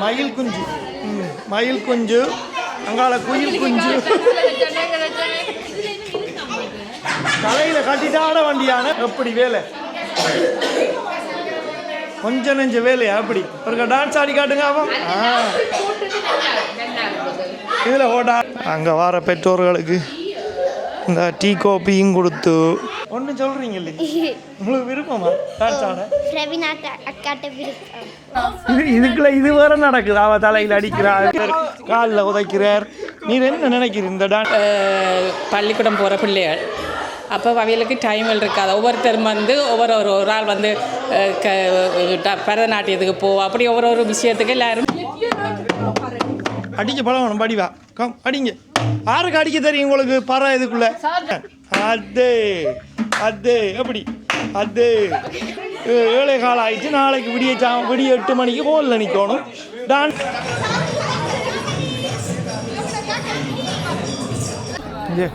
மயில் குஞ்சு. ம், மயில் குஞ்சு அங்கால குயில் குஞ்சு. தலையில கட்டிட்டு ஆட வண்டியான. எப்படி வேலை? கொஞ்சம் நெஞ்ச வேலையா அப்படி? ஒரு டான்ஸ் ஆடி காட்டுங்க அவன் ஆ. இதில் ஓடா அங்கே வர பெற்றோர்களுக்கு இந்த டீ காப்பியும் கொடுத்து ஒன்றும் சொல்கிறீங்க இல்லையா உங்களுக்கு விருப்பமா? டான்ஸ் ஆட அக்கா அக்காட்ட விருப்பம். இது இதுக்குள்ள இது வேற நடக்குது. அவ தலையில் அடிக்கிறார் காலில் உதைக்கிறார். நீர் என்ன நினைக்கிறீர் இந்த அஹ் பள்ளிக்கூடம் போகிற பிள்ளைகள் அப்போ அவைகளுக்கு டைமில் இருக்காது. ஒவ்வொருத்தரும் வந்து ஒவ்வொரு ஒரு ஒரு ஆள் வந்து க பரதநாட்டியத்துக்கு போ. அப்படி ஒவ்வொரு ஒரு விஷயத்துக்கு எல்லாரும் அடிக்க பழகணும் படிவா. கம் அடிங்க. யாருக்கு அடிக்க தெரியும் உங்களுக்கு? பற இதுக்குள்ள. அது அது எப்படி அது ஏ- ஏழை காலம் ஆயிடுச்சு நாளைக்கு விடிய சா விடிய எட்டு மணிக்கு ஹோலில் நிற்கணும் டான்ஸ் இங்கே.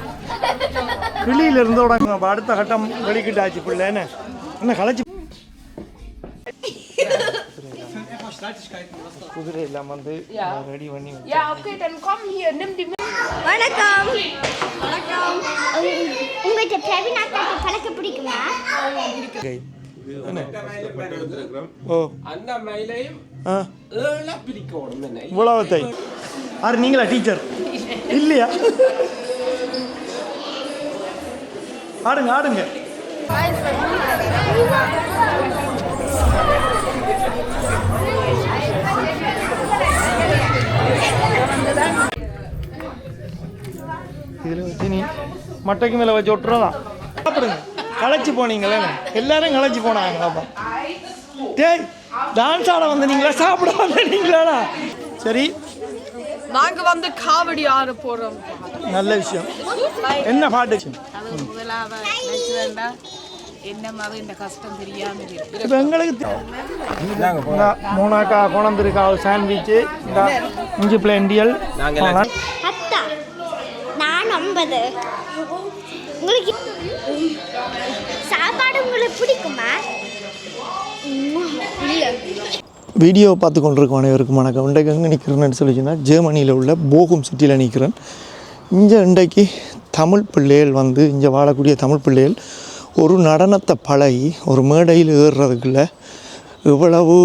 கிளியில இருந்து அடுத்த கட்டம் வெளிக்கிட்டாச்சு பிள்ளை. என்ன? என்ன களைச்சு குதிரை எல்லாம் வந்து ரெடி பண்ணி okay, dann komm hier, nimm die mit. வணக்கம். வணக்கம். உங்கள்கிட்ட பிரவீனா அக்காட்ட பழக்க பிடிக்குமா? ஆறு நீங்களா டீச்சர்? இல்லையா? ஆடுங்க ஆடுங்க இதில் வச்சு நீ மட்டைக்கு மேலே வச்சு விட்டுறதா சாப்பிடுங்க. களைச்சி போனீங்களே. எல்லாரும் களைச்சி போனாங்க பாப்பா டேய் டான்ஸ் ஆட வந்தீங்களா? சாப்பிட வந்தீங்களாடா? சரி. நாங்க வந்து காவடி ஆட போறோம். நல்ல விஷயம். என்ன பாட்டு? அது முதலாவது நச்சுவேண்டா என்ன மாதிரி இந்த கஷ்டம் தெரியாம இருக்கு. இப்போ எங்களுக்கு மூணாக்கா குழந்திருக்கா சாண்ட்விச்சு இந்த இஞ்சி பிளேண்டியல் நான் ஒன்பது உங்களுக்கு சாப்பாடு உங்களுக்கு பிடிக்குமா? இல்லை. வீடியோ பார்த்து கொண்டிருக்கும் அனைவருக்கும் வணக்கம். இன்றைக்கு எங்கே நிற்கிறேன்னு சொல்லிச்சுன்னா ஜெர்மனியில் உள்ள போகும் சிட்டியில் நிற்கிறேன். இங்கே இன்றைக்கு தமிழ் பிள்ளைகள் வந்து இங்கே வாழக்கூடிய தமிழ் பிள்ளைகள் ஒரு நடனத்தை பழகி ஒரு மேடையில் ஏறுறதுக்குள்ள எவ்வளவு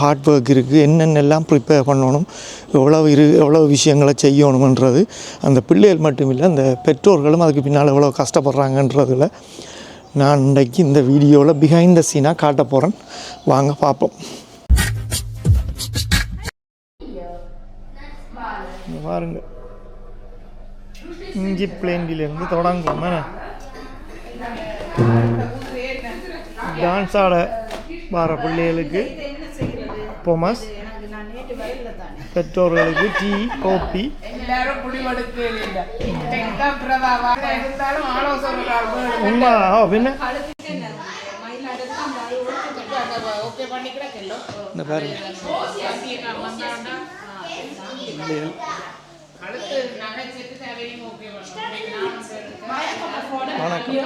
ஹார்ட் ஒர்க் இருக்குது என்னென்னலாம் ப்ரிப்பேர் பண்ணணும் எவ்வளவு இரு எவ்வளவு விஷயங்களை செய்யணுமன்றது அந்த பிள்ளைகள் மட்டும் இல்லை அந்த பெற்றோர்களும் அதுக்கு பின்னால் எவ்வளோ கஷ்டப்படுறாங்கன்றதில் நான் இன்றைக்கு இந்த வீடியோவில் பிஹைண்ட் த சீனாக காட்ட போகிறேன் வாங்க பார்ப்போம். பாருங்க. இஞ்சி பிளேண்டிலேருந்து தொடங்குவோம் டான்ஸ் ஆட வர பிள்ளைகளுக்கு பொமஸ் பெற்றோர்களுக்கு டீ காபி உண்மை பின்ன இந்த பாருங்க வணக்கம்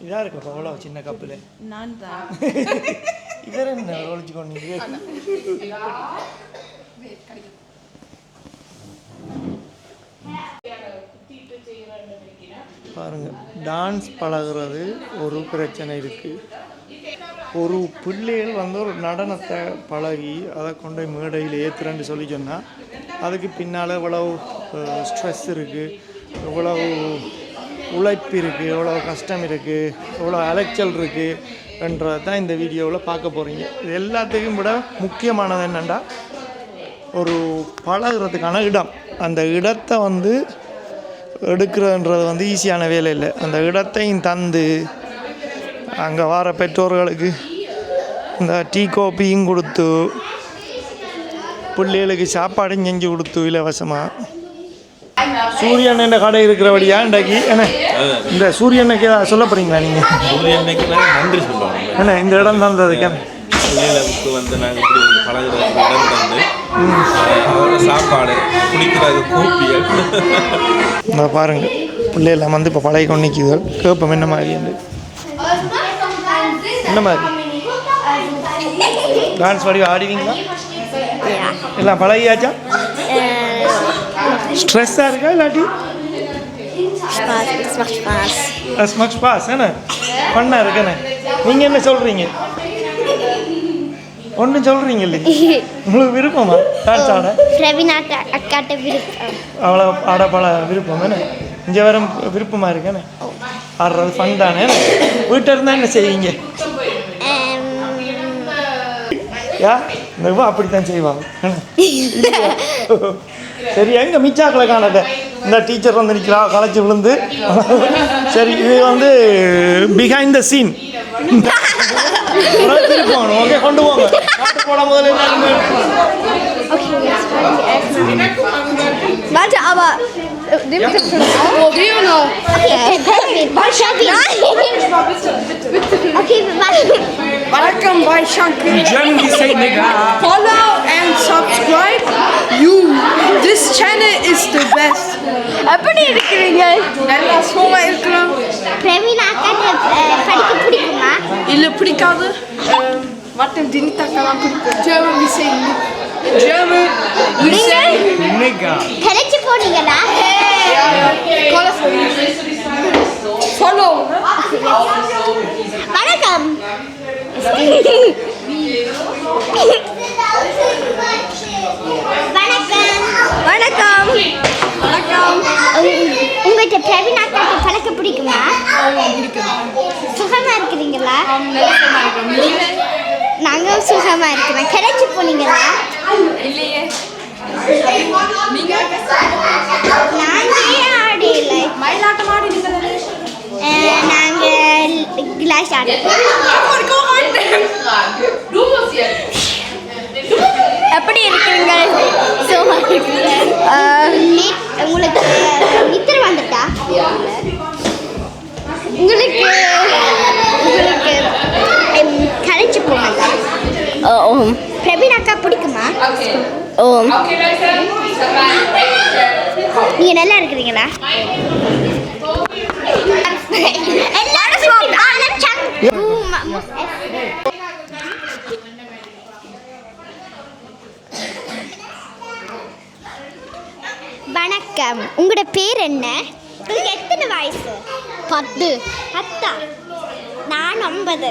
இதா இருக்கு அவ்வளோ சின்ன கப்பில்? நான் தான் இதர என்ன கொண்டீங்க பாருங்கள் டான்ஸ் பழகுறது ஒரு பிரச்சனை இருக்குது ஒரு பிள்ளைகள் வந்து ஒரு நடனத்தை பழகி அதை கொண்டு போய் மேடையில் ஏற்றுறேன்னு சொல்லி சொன்னால் அதுக்கு பின்னால் இவ்வளவு ஸ்ட்ரெஸ் இருக்குது இவ்வளவு உழைப்பு இருக்குது எவ்வளோ கஷ்டம் இருக்குது எவ்வளோ அலைச்சல் இருக்குது என்றதை தான் இந்த வீடியோவில் பார்க்க போகிறீங்க இது எல்லாத்துக்கும் விட முக்கியமானது என்னென்னா ஒரு பழகுறதுக்கான இடம். அந்த இடத்தை வந்து எடுக்கிறதுன்றது வந்து ஈஸியான வேலை இல்லை. அந்த இடத்தையும் தந்து அங்கே வர பெற்றோர்களுக்கு இந்த டீ காப்பியும் கொடுத்து பிள்ளைகளுக்கு சாப்பாடும் செஞ்சு கொடுத்து இலவசமாக சூரியன் என்ற கடை இருக்கிறபடியா இன்றைக்கு? என்ன? இந்த சூரியனுக்கு ஏதாவது சொல்ல போகிறீங்களா நீங்கள் சூரியனுக்கு நன்றி சொல்லுவோம் என்ன இந்த இடம் தந்ததுக்கு? வந்து நாங்கள் பழகுறதுக்கு இடம் தந்து அதோட சாப்பாடு குடிக்கிறது கோப்பியல். இந்த பாருங்க பிள்ளைகள் வந்து இப்போ பழகி கொண்டு நிற்குது கேட்போம் என்ன மாதிரி. என்ன மாதிரி? டான்ஸ் பாடி ஆடுவீங்களா? எல்லாம் பழகியாச்சா? ஸ்ட்ரெஸ்ஸாக இருக்கா இல்லாட்டி? Spaß, es macht Spaß. Smug pass என்ன பண்ணா இருக்கேண்ணே நீங்கள் என்ன சொல்கிறீங்க ஒன்றும் சொல்கிறீங்க இல்லையே உங்களுக்கு விருப்பமா? டான்ஸ் ஆட? அக்கா அக்காட்ட விருப்பம். அவ்வளோ ஆட பல விருப்பம் என்ன? இங்கே வர விருப்பமாக இருக்கேண்ணே ஆடுறது ஃபன் தானே வீட்டில் இருந்தால் என்ன செய்வீங்க? யா இந்த இவ அப்படித்தான் செய்வாங்க? சரி எங்க மிச்சாக்களை காணல இந்த டீச்சர் வந்து நிற்கிறா களைச்சி விழுந்து. சரி இது வந்து பிஹைண்ட் த சீன் ஓகே கொண்டு போங்க பாட்டு போட முதல்ல எல்லாருமே Warte, aber äh, nimm das schon auf. Oriona. Okay, wir machen. Welcome by Shankar. Germany say nigga. Follow and subscribe. You. This channel is the best. எப்படி இருக்கிறீங்க? நல்லா சும்மா இருக்கிறோம். பிரவீனா அஹ், படிக்க பிடிக்குமா? இல்ல பிடிக்காது. அஹ், மற்ற தினிதாக்கெல்லாம் பிடிக்கும் போனீங்களா? follow வணக்கம். வணக்கம். வணக்கம். வணக்கம். உங்கள்கிட்ட பிரவீனா அக்காட்ட பழக்க பிடிக்குமா? சுகமா இருக்கிறீங்களா? நாங்களும் சுகமா இருக்கிறோம். கலைச்சு போனீங்களா? இல்லையே. நாங்க ஏன் ஆடையில மயிலாட்டம் ஆடினீங்க நாங்க கிளாஸ் ஆடுறோம் எப்படி இருக்கிறீங்க? சுகமா இருக்கிறீங்க உங்களுக்கு நித்திர வந்துட்டா? உங்களுக்கு உங்களுக்கு கலைச்சு போனாங்க ஓ பிரவீன் அக்கா பிடிக்குமா? ஓ. நீங்க நல்லா இருக்கிறீங்களா எல்லாரும் பிடிக்கும். ஆனா சக்- ஊ, ம- மு- வணக்கம் உங்களோட பேர் என்ன? உங்களுக்கு எத்தனை வயசு? பத்து. பத்தா? நான் ஒன்பது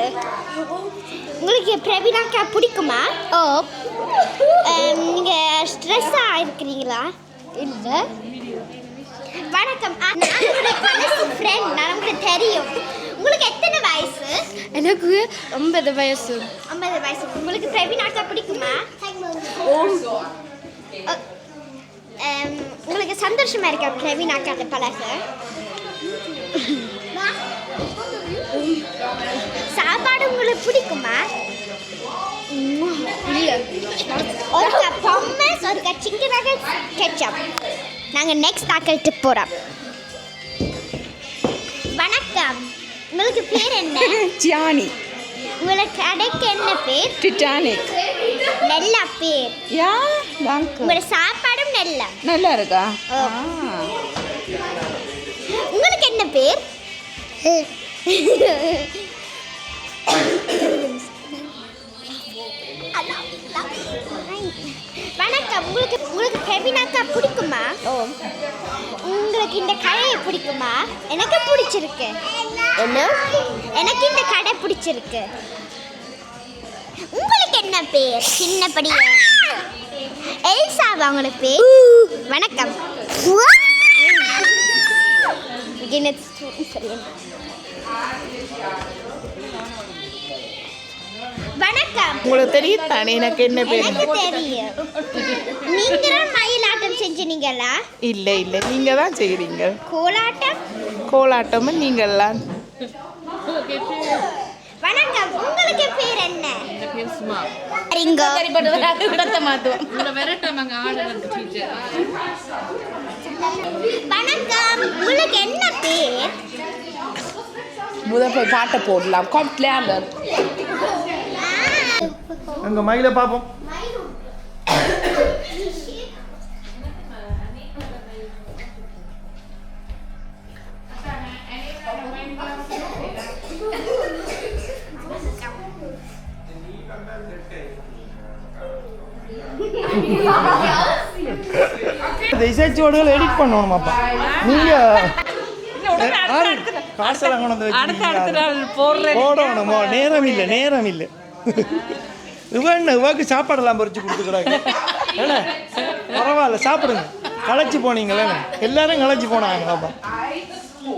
உங்களுக்கு பிரவீனாக்கா பிடிக்குமா? ஓ. நீங்கள் ஸ்ட்ரெஸ்ஸாக இருக்கிறீங்களா? இல்லை. வணக்கம். நான் உங்களோட பழசு ஃப்ரெண்ட் நான் உங்களுக்கு தெரியும். உங்களுக்கு எத்தனை வயசு? எனக்கு ஒன்பது வயசு. ஐம்பது வயசு. உங்களுக்கு பிரவீனாக்கா பிடிக்குமா? எம், உங்களுக்கு சந்தோஷமா இருக்கா பிரவீனாக்கா பழக. சாப்பாடு உங்களுக்கு பிடிக்குமா? இல்ல. ஒரு கப் பொம்மஸ் ஒரு கப் சிக்கன் நகட் கெச்சப் நாங்கள் நெக்ஸ்ட் ஆக்கல்ட்டு போகிறோம் வணக்கம். உங்களுக்கு பேர் என்ன? ஜியானி. உங்களுக்கு கடைக்கு என்ன பேர்? டிட்டானிக் நெல்லா பேர். யா தாங்க உங்களோட சாப்பாடும் நெல்லா. நல்லா இருக்கா. உங்களுக்கு என்ன பேர்? வணக்கம் உங்களுக்கு உங்களுக்கு பிரவீனாக்கா பிடிக்குமா? ஓ. உங்களுக்கு இந்த கடையை பிடிக்குமா? எனக்கு பிடிச்சிருக்கு. என்ன? எனக்கு இந்த கடை பிடிச்சிருக்கு. உங்களுக்கு என்ன பேர்? சின்னப்படியா? எல்சாவா உங்களுக்கு பேர்? வணக்கம். சரியா வணக்கம். உங்களுக்கு தெரியும் தானே எனக்கு என்ன பேர் எனக்கு தெரியும். நீங்க மயிலாட்டம் செஞ்சீங்களா இல்லை இல்லை. நீங்கள் தான் செய்கிறீங்க கோலாட்டம்? கோலாட்டமும் நீங்கள்லாம். வணக்கம். உங்களுக்கு பேர் என்ன? சும்மா ரிங்கோ இடத்த மாற்றுவோம் உங்களை விரட்டாம அங்கே ஆடுறது டீச்சர் வணக்கம். உங்களுக்கு என்ன பேர்? முதல் போய் பாட்டை போடலாம். காம்ப்ளேன் ஆ, எங்க மயிலை பார்ப்போம். இசைச்சுவடுகள் எடிட் பண்ணணுமாப்பா நீங்க ஆறு காசெல்லாம் கொண்டு வந்து போடணுமோ நேரம் இல்லை நேரம் இல்லை இவன் இவாக்கு சாப்பாடெல்லாம் பறிச்சு கொடுத்துக்கிறாங்க. ஏண்ணே பரவாயில்ல சாப்பிடுங்க. களைச்சி போனீங்களே. எல்லாரும் களைச்சி போனாங்க பாப்பா.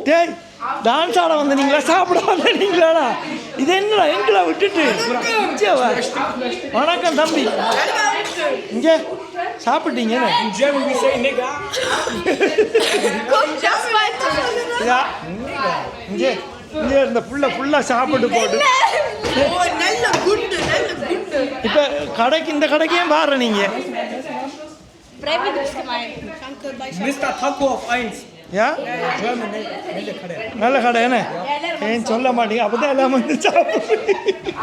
டேய் டான்ஸ் ஆட வந்தீங்களா? சாப்பிட வந்தீங்களாடா? இது என்னடா எங்களை விட்டுட்டு. வணக்கம் தம்பி. இங்கே சாப்பிட்டீங்கன்னு இதா, இங்கே. இங்கே இருந்த புள்ள ஃபுல்லாக சாப்பிட்டு போட்டு. நல்ல குண்டு நல்ல குண்டு இப்போ கடைக்கு இந்த கடைக்கு ஏன் பாரு நீங்க? யா? நல்ல கடை என்ன? ஏன் சொல்ல மாட்டீங்க? அப்பதான் எல்லாம் வந்து சாப்பிடுறீங்க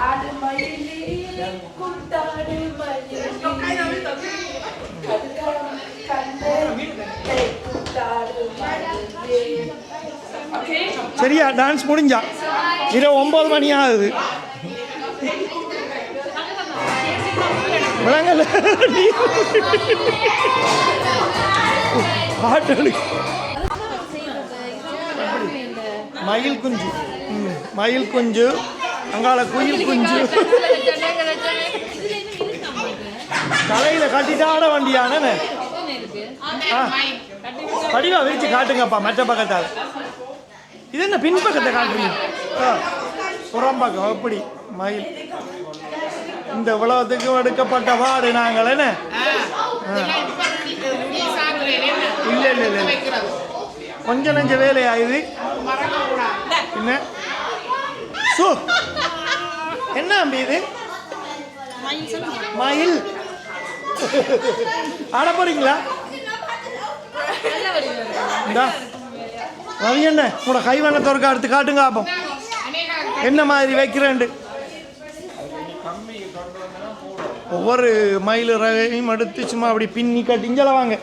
சரியா டான்ஸ் முடிஞ்சா. இரவு ஒன்பது மணி ஆகுது. விளங்கல. பாட்டு மயில் குஞ்சு. மயில் குஞ்சு அங்கால குயில் குஞ்சு. தலையில கட்டிட்டு ஆட வண்டியான படிவா விரிச்சு காட்டுங்கப்பா மற்ற பக்கத்தால். இது என்ன பின்பக்கத்தை காட்டுறீங்க ஆ, புறம் பக்கம் எப்படி மயில். இந்த உலகத்துக்கு எடுக்கப்பட்ட பாடு நாங்கள் என்ன? இல்லை இல்லை இல்லை. கொஞ்சம் நெஞ்ச வேலையா இது என்ன? சு. என்ன அம்பி இது? மயில் ஆட போறீங்களா? இந்தா. ரவி என்ன? உங்களோட கைவண்ணத்தோருக்கா எடுத்து காட்டுங்க அப்போ. என்ன மாதிரி வைக்கிறேன்ட்டு? ஒவ்வொரு மயில் ரகையும் எடுத்து சும்மா அப்படி பின்னி கட்டி வாங்க.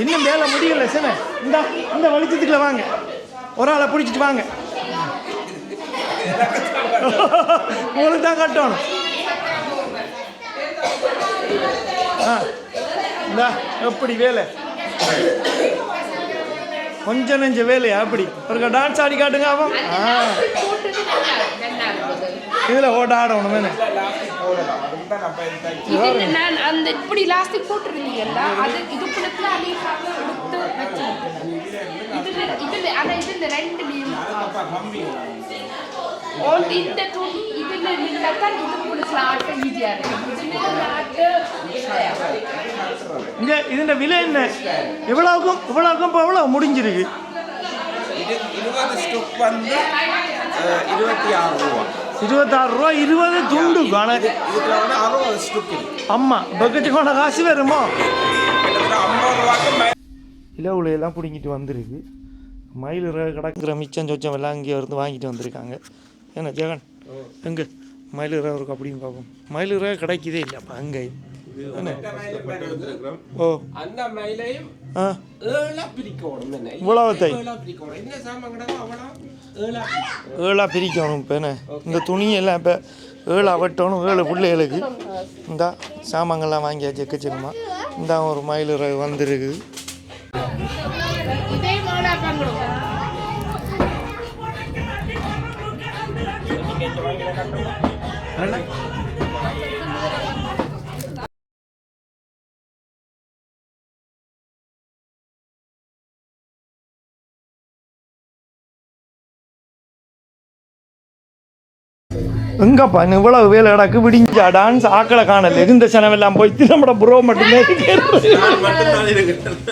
இன்னும் வேலை முடியல சின இந்த இந்த வெளிச்சத்துக்குள்ள வாங்க. ஒரு ஆளை பிடிச்சிட்டு வாங்க. உங்களுக்கு தான் கட்டணும். ஆ இந்தா எப்படி வேலை? கொஞ்சம் நெஞ்ச வேலையா அப்படி? ஒரு டான்ஸ் ஆடி காட்டுங்க அவன் ஆ. இதில் ஓட்ட ஆடணும் அந்த இப்படி லாஸ்டிக் போட்டிருந்தீங்கல்ல அது இதுக்குள்ள எடுத்து இதுல இந்த துணி இதுல இதுக்குள்ள இங்கே இதுன்ற விலை என்ன? இவ்வளவுக்கும் இவ்வளவுக்கும் இப்போ எவ்வளோ முடிஞ்சிருக்கு? இருபது ஸ்டொக் வந்து இருபத்தி ஆறு ரூபா. இருபத்தாறு ரூபா இருபது துண்டு கண இதுல வந்து அறுபது ஸ்டொக் கொண்ட காசு வருமோ? கிட்டத்தட்ட ஐம்பது ரூபாய்க்கு மே- இலவுல எல்லாம் பிடிங்கிட்டு வந்திருக்கு. மயில் கிடக்குற மிச்சம் சொச்சம் எல்லாம் இங்கே இருந்து வாங்கிட்டு வந்திருக்காங்க. என்ன ஜெகன்? எங்கே? மயில் இறகு இருக்கு அப்படின்னு பார்ப்போம். மயில் இறகு கிடைக்குதே இல்லைப்பா அங்கே. என்ன? ஓ. அந்த மயிலையும் இவ்வளவுத்தை. ஏழா பிரிக்கணும். இப்போ என்ன? இந்த துணியெல்லாம் இப்போ ஏழா வெட்டணும் ஏழு பிள்ளைகளுக்கு. இந்தா சாமான்கள்லாம் வாங்கியாச்சு எக்கச்சக்கமா. இந்தா ஒரு மயில் இறகு வந்திருக்கு. இதே மாடா பங்களோ எங்கப்பா நீ இவ்வளவு வேலை கிடக்கு விடிஞ்சா டான்ஸ் ஆக்களை காணல. இருந்த எல்லாம் போய் நம்மட ப்ரோ மட்டுமே இப்ப மட்டும்தான்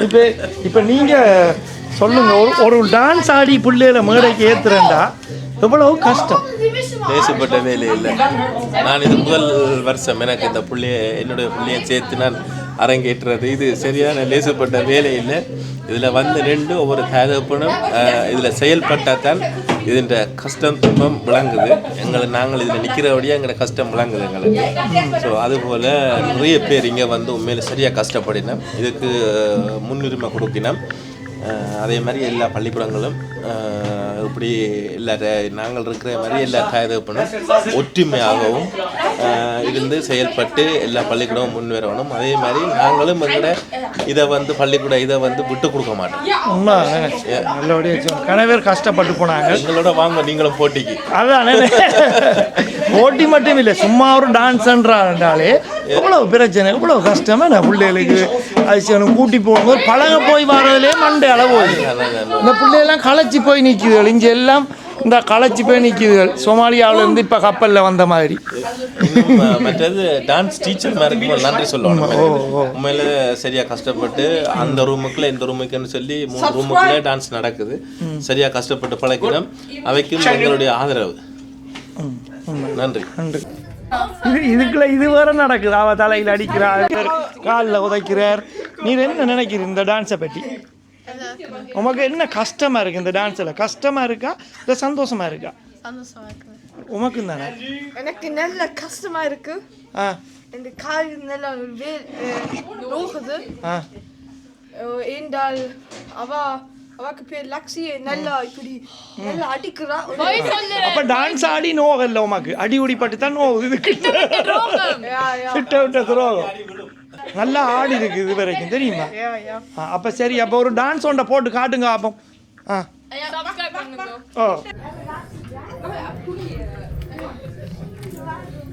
இப்போ இப்போ நீங்கள் சொல்லுங்க ஒரு ஒரு டான்ஸ் ஆடி பிள்ளையில மேடைக்கு ஏத்துறேன்டா. எவ்வளவு கஷ்டம். தேசப்பட்ட வேலை இல்லை. நான் இது முதல் வருஷம். எனக்கு இந்த புள்ளைய என்னுடைய புள்ளைய சேர்த்து நான் அரங்கேற்றுறது. இது சரியான லேசப்பட்ட வேலை இல்லை. இதில் வந்து நின்று ஒவ்வொரு தகப்பனும் இதில் செயல்பட்டால் தான் இதுன்ற கஷ்டம் துன்பம் விளங்குது. எங்களை நாங்கள் இதில் நிற்கிறபடியே எங்களோட கஷ்டம் விளங்குது எங்களுக்கு. ஸோ அதுபோல் நிறைய பேர் இங்கே வந்து உண்மையில் சரியாக கஷ்டப்படினோம். இதுக்கு முன்னுரிமை கொடுக்கினோம். அதே மாதிரி எல்லா பள்ளிக்கூடங்களும் இப்படி எல்லா ர- நாங்கள் இருக்கிற மாதிரி எல்லா தயாரிப்பும் ஒற்றுமையாகவும் இருந்து செயல்பட்டு எல்லா பள்ளிக்கூடமும் முன் வரணும் அதே மாதிரி நாங்களும் எங்களோட இதை வந்து பள்ளிக்கூட இதை வந்து விட்டு கொடுக்க மாட்டோம். பேர் கஷ்டப்பட்டு போனாங்க. எங்களோட வாங்க நீங்களும் போட்டிக்கு. அதானே. போட்டி மட்டும் இல்லை சும்மா ஒரு டான்ஸ்ன்றாலே எவ்வளவு பிரச்சனை எவ்வளவு கஷ்டமே? நான் பிள்ளைகளுக்கு? அது செய்யணும் கூட்டி போகும்போது பழக போய் வர்றதுலே மண்டை அளவு. இந்த பிள்ளையெல்லாம் களைச்சி போய் நிற்குதுகள் இங்கே எல்லாம் இந்த களைச்சி போய் நிற்குதுகள் சோமாலியாவுல இருந்து இப்போ கப்பலில் வந்த மாதிரி. மற்றது டான்ஸ் டீச்சர் மாதிரி நன்றி சொல்லணும். உண்மையில சரியா கஷ்டப்பட்டு அந்த ரூமுக்குள்ள இந்த ரூமுக்குன்னு சொல்லி மூணு ரூமுக்குள்ளே டான்ஸ் நடக்குது. சரியா கஷ்டப்பட்டு பழக்கினோம் அவைக்கும் எங்களுடைய ஆதரவு. நன்றி. நன்றி. இது இதுக்குள்ள இது வேற நடக்குது. அவ தலையில் அடிக்கிறார் காலில் உதைக்கிறார். நீர் என்ன நினைக்கிற இந்த டான்ஸை பற்றி உமக்கு என்ன கஷ்டமா இருக்கு இந்த டான்ஸில் கஷ்டமா இருக்கா? இல்லை சந்தோஷமா இருக்கா? உமக்கு தானே? எனக்கு நல்ல கஷ்டமா இருக்கு. ஆ. இந்த கால் நல்ல நோகுது. ஏண்டால் அவ அவக்கு பேர் லக்ஷி நல்லா இப்படி நல்லா அடிக்கிறா. அப்ப டான்ஸ் ஆடி நோகல்ல உமக்கு. அடி உடி பட்டு தான் நோவுது இதுக்கு கிட்ட விட்ட துரோகம். நல்லா ஆடி இருக்கு இது வரைக்கும் தெரியுமா? அப்ப சரி அப்ப ஒரு டான்ஸ் ஒன்றை போட்டு காட்டுங்க அப்போ. ஆ. ஓ.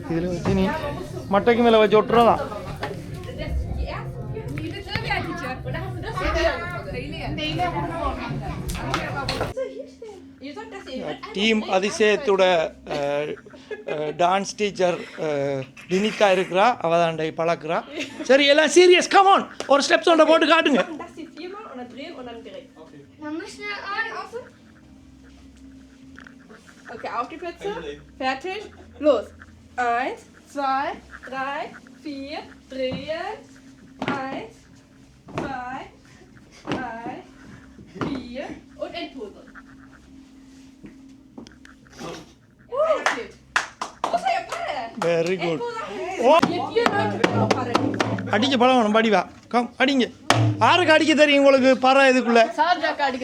இதில் வச்சு நீ மட்டைக்கு மேலே வச்சு விட்டுறதா டீம் அதிசயத்தோட டான்ஸ் டீச்சர் வினிதா இருக்கிறா அவதாண்டை பழக்கிறா சரி எல்லாம் சீரியஸ் கமான் ஒரு ஸ்டெப்ஸ் ஒன்றை போட்டு காட்டுங்க Okay, auf die Plätze. Fertig. Los. Eins, zwei, drei, vier. Drehen. Eins, zwei, drei, vier. Und Endpose. Very good ஓ. அடிக்க பழகணும் படிவா கம் அடிங்க. யாருக்கு அடிக்க தெரியும் உங்களுக்கு? பற இதுக்குள்ள.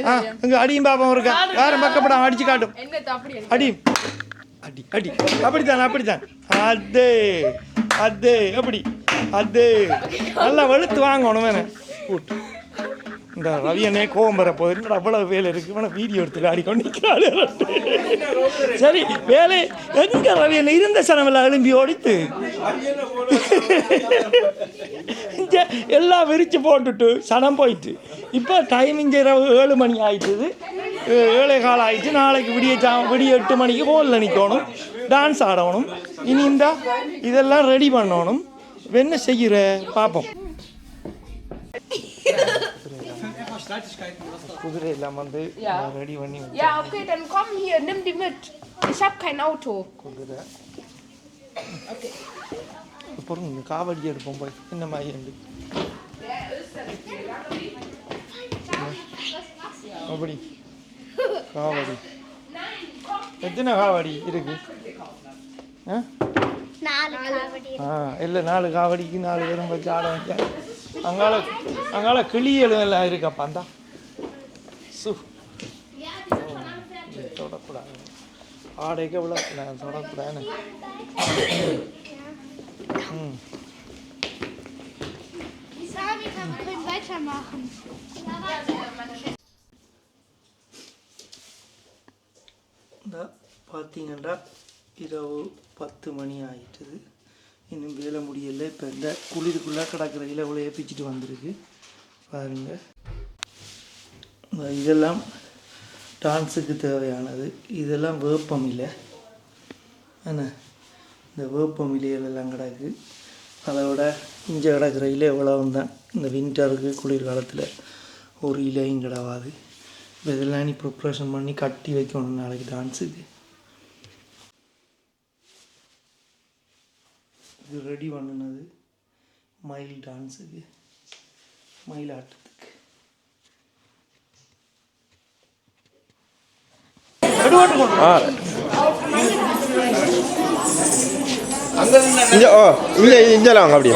ஆ இங்க அடியும் பாப்போம் இருக்கா யாரும் பக்கப்படாம அடிச்சு காட்டும். அடி. அடி அடி. அப்படித்தான் அப்படித்தான். அது அது எப்படி அது. நல்லா வெளுத்து வாங்கணும் வேணும் கூட்டு இந்த ரவியனே கோவம் வர போகுது அவ்வளவு வேலை இருக்கு? இவனை வீடியோ எடுத்து ஆடி கொண்டு சரி வேலை எங்க ரவியன்? இருந்த சனமெல்லாம் எழும்பி ஓடித்து. எல்லாம் விரிச்சு போட்டுட்டு சனம் போயிட்டு. இப்போ டைம் இங்கே இரவு ஏழு மணி ஆயிட்டுது. ஏழை காலம் ஆயிடுச்சு. நாளைக்கு விடிய சா விடிய எட்டு மணிக்கு ஹோலில் நிற்கணும் டான்ஸ் ஆடணும். இனி இந்த இதெல்லாம் ரெடி பண்ணணும். என்ன செய்கிற பார்ப்போம் எல்லாம் வந்து ரெடி பண்ணி Ja, okay, dann komm hier, nimm die mit. Ich habe kein Auto. குதிரை அப்புறம் காவடி எடுப்போம் போய் இந்த மாதிரி இருந்து அப்படி காவடி எத்தனை காவடி இருக்கு ஆ நாலு காவடி ஆ இல்லை நாலு காவடிக்கு நாலு பேரும் வச்சு ஆட வச்சேன் அங்கால அங்கால கிளியலும் எல்லாம் இருக்கப்பா அந்த சு. இது தொடக்கூடாது. ஆடைக்கு எவ்வளோ நான் தொடக்கூடாது ம். பார்த்தீங்கன்னா இரவு பத்து மணி ஆயிட்டுது. இன்னும் வேலை முடியலை. இப்போ இந்த குளிருக்குள்ளே கிடக்கிற இலவுல ஏப்பிச்சிட்டு வந்திருக்கு. பாருங்கள் இதெல்லாம் டான்ஸுக்கு தேவையானது. இதெல்லாம் வேப்பம் இல்லை என்ன இந்த வேப்பம் இலையிலெல்லாம் கிடக்கு. அதை விட இஞ்ச கிடக்கிற இலை இவ்வளவு தான் இந்த வின்டருக்கு குளிர்காலத்தில் ஒரு இலையும் கிடவாது. இப்போ இதெல்லாம் நீ ப்ரிப்ரேஷன் பண்ணி கட்டி வைக்கணும் நாளைக்கு டான்ஸுக்கு இது ரெடி பண்ணினது. மயில் டான்ஸுக்கு மயில் ஆட்டத்துக்கு. எடு ஆ. இங்கே இங்கே வாங்க அப்படியே.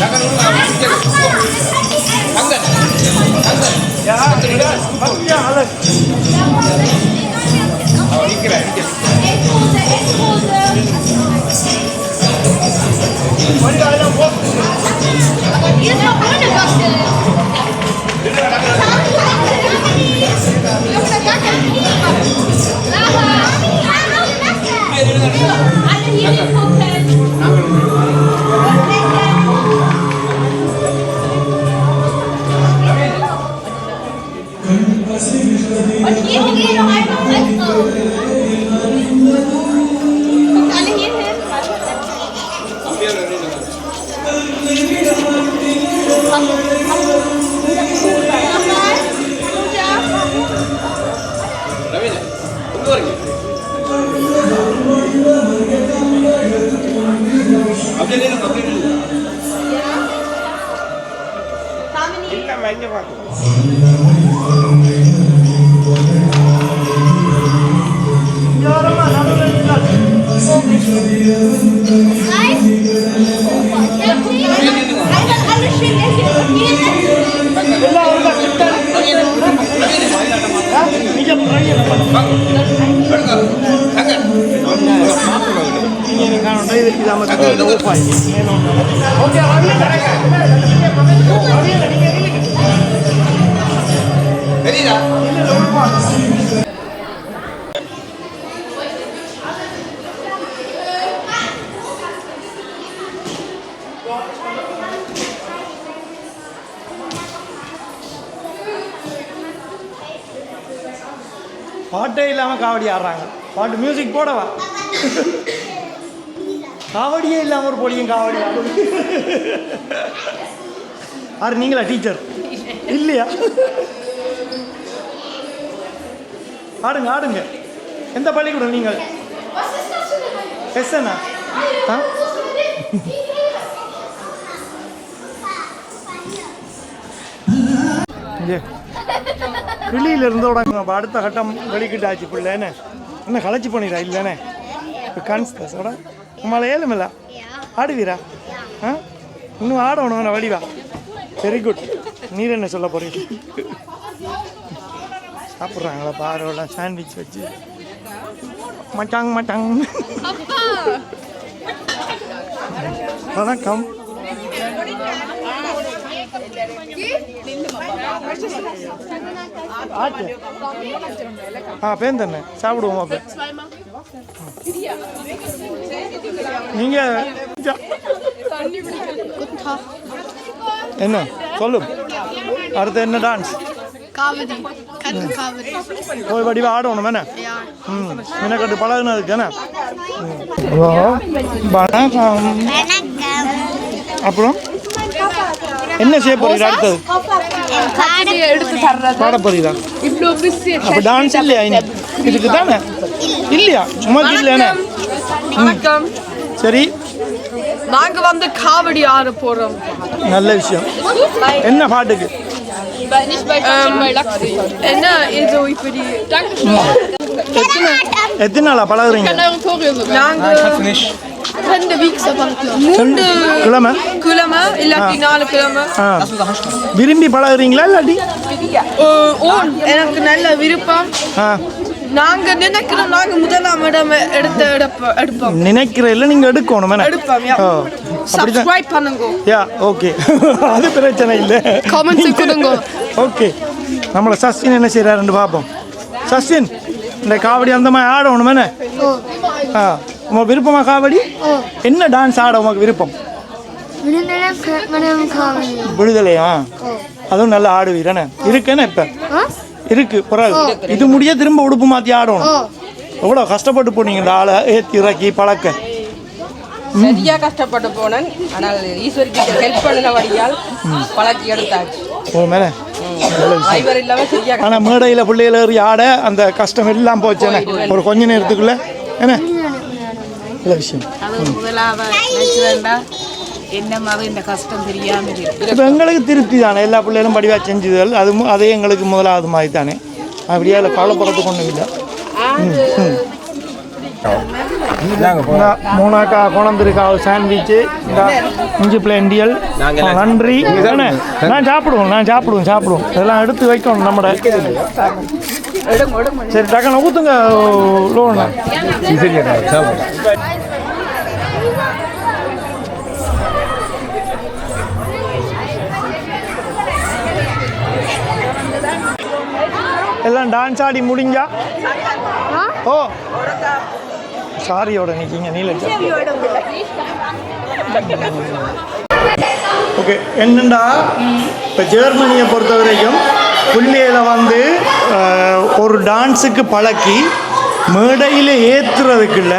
Jangan Ya, ya, ya. ya ada தெரியுதா? பாட்டே இல்லாமல் காவடி ஆடுறாங்க. பாட்டு மியூசிக் போடவா? காவடியே இல்லாமல் ஒரு பொடியும் காவடி ஆடு ஆறு நீங்களா டீச்சர் இல்லையா? ஆடுங்க ஆடுங்க. எந்த பள்ளிக்கூடம் நீங்கள்? எஸ்என்னா ஆ? Yeah. கிளியில் இருந்தோட நம்ம அடுத்த கட்டம் வெளிக்கிட்டாச்சு பிள்ளை என்ன களைச்சி பண்ணிடா இல்லைண்ணே இப்போ கான்ஸ்டோட நம்மளை ஏழுமில்ல. ஆடுவீரா? ஆ? இன்னும் ஆடணும் வடிவா வெரி குட் நீர் என்ன சொல்ல போகிறீங்க சாப்பிட்றாங்களா பாரோலாம் சாண்ட்விச் வச்சு. மட்டாங் மட்டாங் வணக்கம் ஆச்சு ஆ பேன் தானே சாப்பிடுவோம் அப்போ. நீங்கள் என்ன? சொல்லும் அடுத்து என்ன டான்ஸ் போய் வடிவா ஆடணும் என்ன? ம் மினக்கட்டு பழகுனதுக்கு என்ன? வணக்கம். அப்புறம்? என்ன செய்ய போறீங்க? அடுத்தது எடுத்து தர்றது. பாட போறீங்களா? அப்போ டான்ஸ் இல்லையா இதுக்கு தானே? இல்லையா? சும்மா இல்லையானே வணக்கம். சரி. நாங்க வந்து காவடி ஆட போறோம். நல்ல விஷயம். என்ன பாட்டுக்கு? என்ன இது இப்படி? எத்தனை எத்தனை நாளா பழகுறீங்க? நாங்க ரெண்டு வீக்ஸ் மூன்று கிழமை கிழமை இல்லாட்டி நாலு கிழமை விரும்பி பழகுறீங்களா இல்லாட்டி ஓ, ஓ எனக்கு நல்ல விருப்பம் நாங்க நினைக்கிறோம் நாங்க முதலாம் இடம் எடுத்து எடுப்போம் எடுப்போம் நினைக்கிற இல்லை நீங்கள் எடுக்கணும் என்ன எடுப்போம் சப்ஸ்கிரைப் பண்ணுங்க யா ஓகே அது பிரச்சனை இல்லை Comments கொடுங்க. ஓகே நம்மளை சஸ்டின் என்ன செய்கிறாருன்னு பார்ப்போம் சஸ்டின் இந்த காவடி அந்த மாதிரி ஆடணும் என்ன ஆ உங்க விருப்பமா காவடி? என்ன டான்ஸ் ஆட உனக்கு விருப்பம்? விடுதலையா? அதுவும் நல்லா ஆடுவீரண்ணே இருக்குன்னு இப்போ? இருக்கு பரவாயில்ல இது முடிய திரும்ப உடுப்பு மாற்றி ஆடணும். எவ்வளோ கஷ்டப்பட்டு போனீங்க இந்த ஆளை ஏற்றி இறக்கி பழக்க. சரியா கஷ்டப்பட்டு போனேன். ஆனால் ஈஸ்வரிக்கு ஹெல்ப் பண்ணின வழியால் பழக்கி எடுத்தாச்சு. ஓ மேலே. ஆனால் மேடையில் பிள்ளைகள் ஏறி ஆட அந்த கஷ்டம் எல்லாம் போச்சுண்ணே ஒரு கொஞ்ச நேரத்துக்குள்ள என்ன? நல்ல விஷயம். அது இந்த கஷ்டம் தெரியாம இருக்கு. இப்போ எங்களுக்கு திருப்தி தானே. எல்லா பிள்ளைகளும் படிவாக செஞ்சுதல். அது அதே எங்களுக்கு முதலாவது மாதிரி தானே. அப்படியே அதில் கவலைப்படுறது கொண்டு இல்லை. மூணாக்கா குழந்திருக்கா சாண்ட்விச்சு இஞ்சி பிளேண்டியல் நன்றி. தானே நான் சாப்பிடுவோம் நான் சாப்பிடுவோம் சாப்பிடுவோம். இதெல்லாம் எடுத்து வைக்கணும் நம்மட. சரி டக்குன்னு ஊற்றுங்க லோன். எல்லாம் டான்ஸ் ஆடி முடிஞ்சா? ஓ. சாரியோட நிற்கிங்க நீல ஓகே என்னண்டா? இப்போ ஜெர்மனியை பொறுத்த வரைக்கும் பிள்ளைகளை வந்து ஒரு டான்ஸுக்கு பழக்கி மேடையில் ஏற்றுறதுக்குள்ள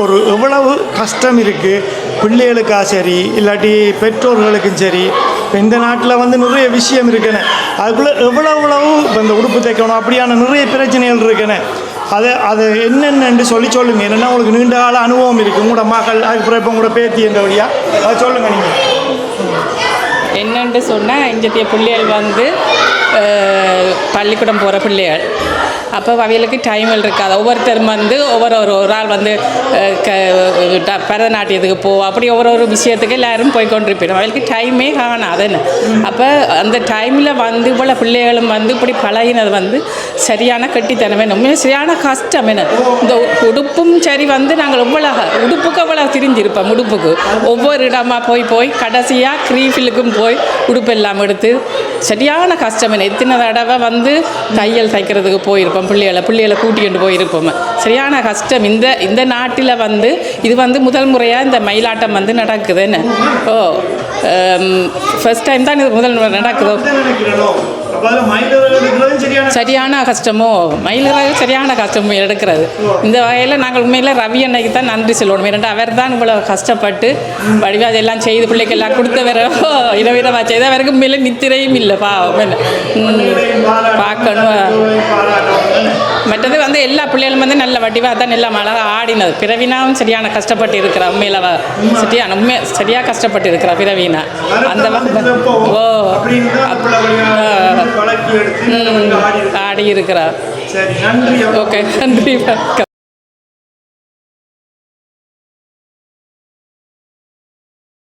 ஒரு எவ்வளவு கஷ்டம் இருக்குது பிள்ளைகளுக்கா சரி இல்லாட்டி பெற்றோர்களுக்கும் சரி இப்போ இந்த நாட்டில் வந்து நிறைய விஷயம் இருக்குன்னு அதுக்குள்ளே எவ்வளோ எவ்வளவு இப்போ இந்த உடுப்பு தைக்கணும் அப்படியான நிறைய பிரச்சனைகள் இருக்குன்னு அதை அதை என்னென்னு சொல்லி சொல்லுங்கள் என்னென்னா உங்களுக்கு நீண்ட கால அனுபவம் இருக்குது உங்களோட மகள் அதுக்கப்புறம் இப்போ உங்களோட பேத்தி என்ற வழியாக அதை சொல்லுங்கள் நீங்கள் என்னென்று சொன்னால் இங்கத்திய பிள்ளைகள் வந்து பள்ளிக்கூடம் போகிற பிள்ளைகள் அப்போ அவைகளுக்கு டைம் இருக்காது. ஒவ்வொருத்தரும் வந்து ஒவ்வொரு ஒரு ஒரு ஆள் வந்து க பரதநாட்டியத்துக்கு போ அப்படி ஒவ்வொரு ஒரு விஷயத்துக்கு எல்லாரும் போய் கொண்டிருப்போம் அவளுக்கு டைமே காணாது என்ன? அப்போ அந்த டைமில் வந்து இவ்வளோ பிள்ளைகளும் வந்து இப்படி பழகினது வந்து சரியான கட்டித்தனமே உண்மையாக சரியான கஷ்டம் என்ன? இந்த உடுப்பும் சரி வந்து நாங்கள் இவ்வளோ உடுப்புக்கு அவ்வளோ திரிஞ்சிருப்போம் உடுப்புக்கு. ஒவ்வொரு இடமா போய் போய் கடைசியாக க்ரீஃபிலுக்கும் போய் உடுப்பு எல்லாம் எடுத்து சரியான கஷ்டம் என்ன? எத்தனை தடவை வந்து தையல் தைக்கிறதுக்கு போயிருப்போம். பிள்ளைகளை பிள்ளைகளை கூட்டிகிட்டு போயிருப்போம் சரியான கஷ்டம். இந்த இந்த நாட்டில் வந்து இது வந்து முதல் முறையாக இந்த மயிலாட்டம் வந்து நடக்குதுன்னு ஓ ஃபர்ஸ்ட் டைம் தான் இது முதல் நடக்குதோ? சரியான கஷ்டமோ. மயில்கள் சரியான கஷ்டமோ எடுக்கிறது. இந்த வகையில் நாங்கள் உண்மையில் ரவி அன்னைக்கு தான் நன்றி சொல்லணும். ஏன்னா அவர் தான் இவ்வளோ கஷ்டப்பட்டு வடிவாக எல்லாம் செய்து பிள்ளைக்கு எல்லாம் கொடுத்தவரோ இரவிரமாக செய்த அவருக்கு உண்மையில நித்திரையும் இல்லை பாவம். பார்க்கணும். மற்றது வந்து எல்லா பிள்ளைகளும் வந்து நல்ல வடிவாக தான் எல்லாம் அழகாக ஆடினது. பிறவினாவும் சரியான கஷ்டப்பட்டு இருக்கிறா உண்மையில சரியான உண்மை சரியாக கஷ்டப்பட்டு இருக்கிறா பிறவினா. அந்த ஓ. ஆ. ம், ஆடி இருக்கிறா சரி நன்றி. ஓகே நன்றி. வணக்கம்